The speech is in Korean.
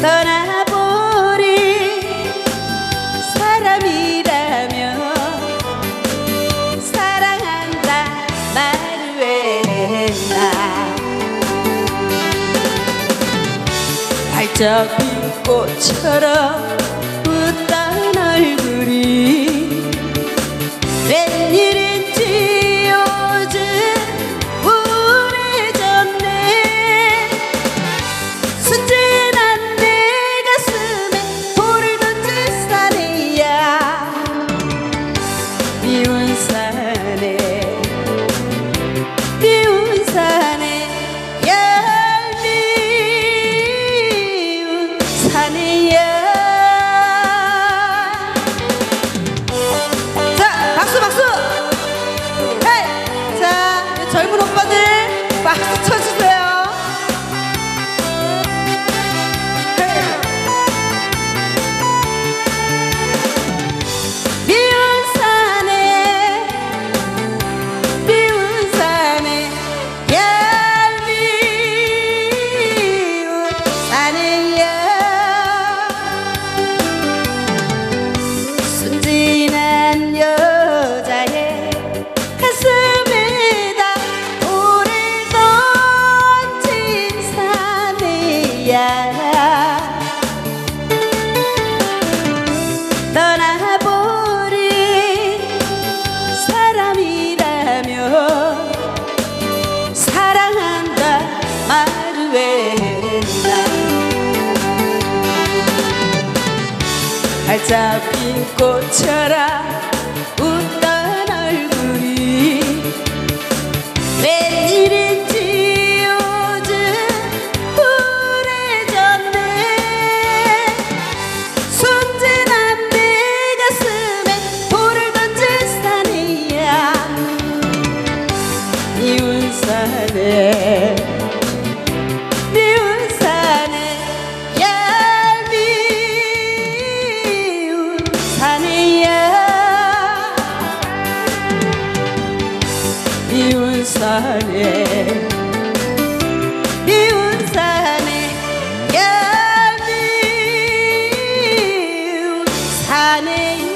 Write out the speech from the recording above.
떠나버린 사람이라면 사랑한다 말을 왜나 발짝 핀 꽃처럼 dança. 거야. 떠나버린 사람이라며 사랑한다 말을 왜 했나. 발 잡힌 꽃처럼 산에 미운 산에 여미운 산에